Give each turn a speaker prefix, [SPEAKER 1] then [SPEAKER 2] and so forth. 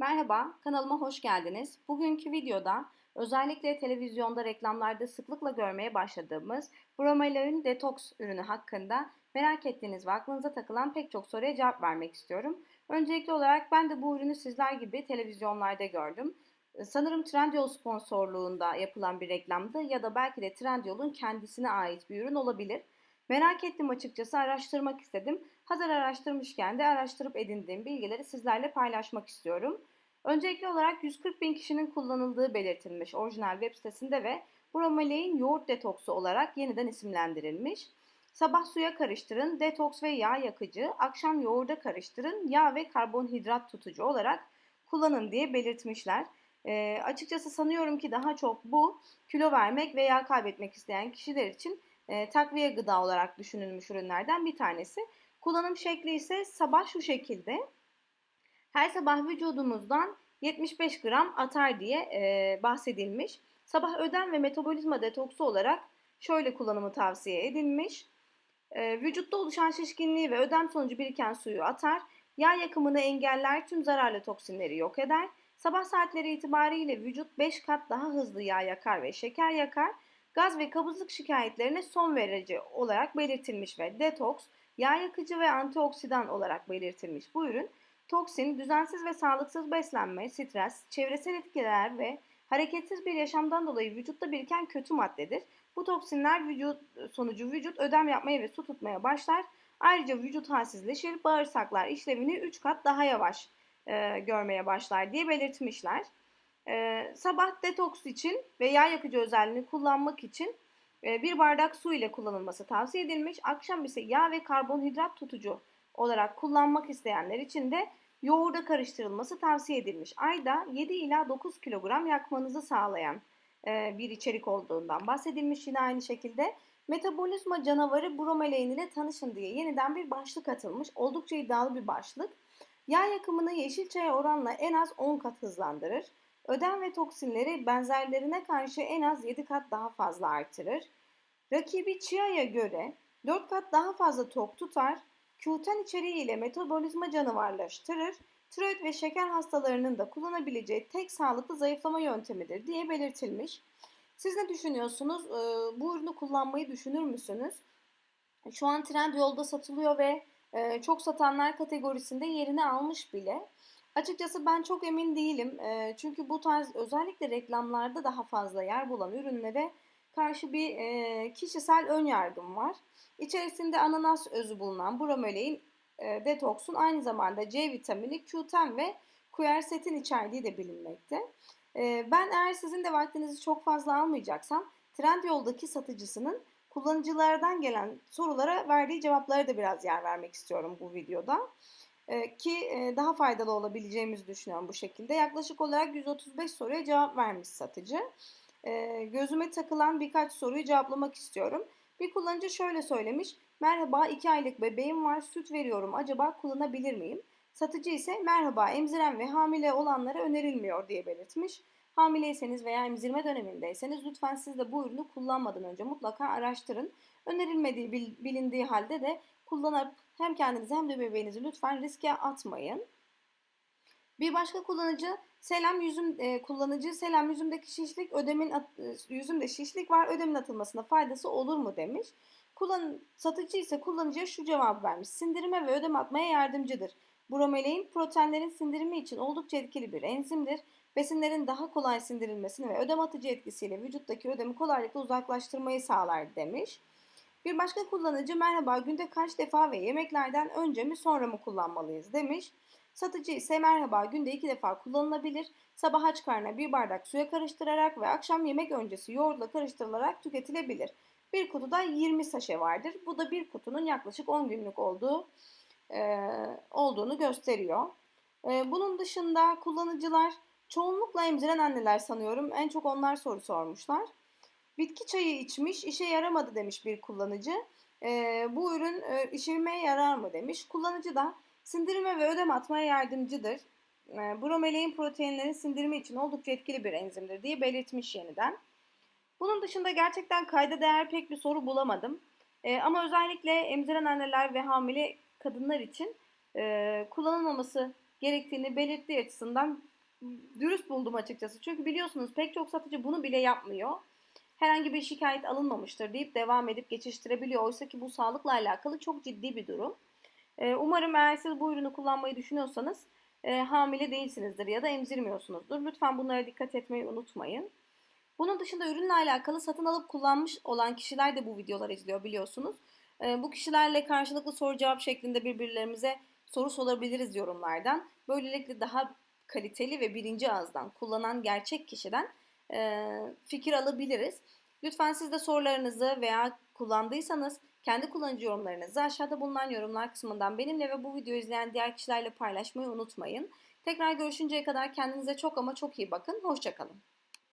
[SPEAKER 1] Merhaba, kanalıma hoş geldiniz. Bugünkü videoda özellikle televizyonda reklamlarda sıklıkla görmeye başladığımız Bromelain Detox ürünü hakkında merak ettiğiniz ve aklınıza takılan pek çok soruya cevap vermek istiyorum. Öncelikli olarak ben de bu ürünü sizler gibi televizyonlarda gördüm. Sanırım Trendyol sponsorluğunda yapılan bir reklamdı ya da belki de Trendyol'un kendisine ait bir ürün olabilir. Merak ettim açıkçası araştırmak istedim. Hazır araştırmışken de araştırıp edindiğim bilgileri sizlerle paylaşmak istiyorum. Öncelikli olarak 140 bin kişinin kullanıldığı belirtilmiş orijinal web sitesinde ve bromelain yoğurt detoksu olarak yeniden isimlendirilmiş. Sabah suya karıştırın, detoks ve yağ yakıcı, akşam yoğurda karıştırın, yağ ve karbonhidrat tutucu olarak kullanın diye belirtmişler. E, açıkçası sanıyorum ki daha çok bu kilo vermek veya kaybetmek isteyen kişiler için e, takviye gıda olarak düşünülmüş ürünlerden bir tanesi. Kullanım şekli ise sabah şu şekilde. Her sabah vücudumuzdan 75 gram atar diye e, bahsedilmiş. Sabah ödem ve metabolizma detoksu olarak şöyle kullanımı tavsiye edilmiş. E, vücutta oluşan şişkinliği ve ödem sonucu biriken suyu atar. Yağ yakımını engeller, tüm zararlı toksinleri yok eder. Sabah saatleri itibariyle vücut 5 kat daha hızlı yağ yakar ve şeker yakar. Gaz ve kabızlık şikayetlerine son verici olarak belirtilmiş ve detoks, yağ yakıcı ve antioksidan olarak belirtilmiş bu ürün Toksin, düzensiz ve sağlıksız beslenme, stres, çevresel etkiler ve hareketsiz bir yaşamdan dolayı vücutta biriken kötü maddedir. Bu toksinler vücut sonucu vücut ödem yapmaya ve su tutmaya başlar. Ayrıca vücut halsizleşir, bağırsaklar işlevini 3 kat daha yavaş e, görmeye başlar diye belirtmişler. E, sabah detoks için ve yağ yakıcı özelliğini kullanmak için e, bir bardak su ile kullanılması tavsiye edilmiş. Akşam ise yağ ve karbonhidrat tutucu olarak kullanmak isteyenler için de yoğurda karıştırılması tavsiye edilmiş. Ayda 7 ila 9 kilogram yakmanızı sağlayan e, bir içerik olduğundan bahsedilmiş yine aynı şekilde. Metabolizma canavarı bromelain ile tanışın diye yeniden bir başlık atılmış. Oldukça iddialı bir başlık. Yağ yakımını yeşil çaya oranla en az 10 kat hızlandırır. Ödem ve toksinleri benzerlerine karşı en az 7 kat daha fazla artırır. Rakibi chia'ya göre 4 kat daha fazla tok tutar Q10 içeriğiyle metabolizma canavarlaştırır, tiroid ve şeker hastalarının da kullanabileceği tek sağlıklı zayıflama yöntemidir diye belirtilmiş. Siz ne düşünüyorsunuz? Ee, bu ürünü kullanmayı düşünür müsünüz? Şu an trend yolda satılıyor ve e, çok satanlar kategorisinde yerini almış bile. Açıkçası ben çok emin değilim. E, çünkü bu tarz özellikle reklamlarda daha fazla yer bulan ürünlere karşı bir e, kişisel ön yargım var. İçerisinde ananas özü bulunan bromelain e, detoksun aynı zamanda C vitamini, Q10 ve quercetin içerdiği de bilinmekte. E, ben eğer sizin de vaktinizi çok fazla almayacaksam Trendyol'daki satıcısının kullanıcılardan gelen sorulara verdiği cevaplara da biraz yer vermek istiyorum bu videoda. Ki daha faydalı olabileceğimizi düşünüyorum bu şekilde. Yaklaşık olarak 135 soruya cevap vermiş satıcı. Gözüme takılan birkaç soruyu cevaplamak istiyorum. Bir kullanıcı şöyle söylemiş. Merhaba 2 aylık bebeğim var süt veriyorum acaba kullanabilir miyim? Satıcı ise merhaba emziren ve hamile olanlara önerilmiyor diye belirtmiş. Hamileyseniz veya emzirme dönemindeyseniz lütfen siz de bu ürünü kullanmadan önce mutlaka araştırın. Önerilmediği bilindiği halde de kullanıp hem kendinizi hem de bebeğinizi lütfen riske atmayın. Bir başka kullanıcı selam yüzüm e, kullanıcı selam yüzümdeki şişlik ödemin at, e, yüzümde şişlik var ödemin atılmasına faydası olur mu demiş. Kullan, satıcı ise kullanıcıya şu cevap vermiş. Sindirime ve ödem atmaya yardımcıdır. Bromelain proteinlerin sindirimi için oldukça etkili bir enzimdir. Besinlerin daha kolay sindirilmesini ve ödem atıcı etkisiyle vücuttaki ödemi kolaylıkla uzaklaştırmayı sağlar demiş. Bir başka kullanıcı merhaba günde kaç defa ve yemeklerden önce mi sonra mı kullanmalıyız demiş. Satıcı ise merhaba günde iki defa kullanılabilir. Sabah aç karnına bir bardak suya karıştırarak ve akşam yemek öncesi yoğurtla karıştırılarak tüketilebilir. Bir kutuda 20 saşe vardır. Bu da bir kutunun yaklaşık 10 günlük olduğu olduğunu gösteriyor. E, bunun dışında kullanıcılar çoğunlukla emziren anneler sanıyorum. En çok onlar soru sormuşlar. Bitki çayı içmiş, işe yaramadı demiş bir kullanıcı. E, bu ürün e, işime yarar mı demiş. Kullanıcı da Sindirime ve ödem atmaya yardımcıdır. E, bromelain proteinlerin sindirimi için oldukça etkili bir enzimdir diye belirtmiş yeniden. Bunun dışında gerçekten kayda değer pek bir soru bulamadım. E, ama özellikle emziren anneler ve hamile kadınlar için e, kullanılmaması gerektiğini belirttiği açısından dürüst buldum açıkçası. Çünkü biliyorsunuz pek çok satıcı bunu bile yapmıyor. Herhangi bir şikayet alınmamıştır deyip devam edip geçiştirebiliyor. Oysa ki bu sağlıkla alakalı çok ciddi bir durum. Ee, umarım eğer siz bu ürünü kullanmayı düşünüyorsanız e, hamile değilsinizdir ya da emzirmiyorsunuzdur. Lütfen bunlara dikkat etmeyi unutmayın. Bunun dışında ürünle alakalı satın alıp kullanmış olan kişiler de bu videoları izliyor biliyorsunuz. Ee, bu kişilerle karşılıklı soru cevap şeklinde birbirlerimize soru sorabiliriz yorumlardan. Böylelikle daha kaliteli ve birinci ağızdan kullanan gerçek kişiden e, fikir alabiliriz. Lütfen siz de sorularınızı veya kullandıysanız kendi kullanıcı yorumlarınızı aşağıda bulunan yorumlar kısmından benimle ve bu videoyu izleyen diğer kişilerle paylaşmayı unutmayın. Tekrar görüşünceye kadar kendinize çok ama çok iyi bakın. Hoşçakalın.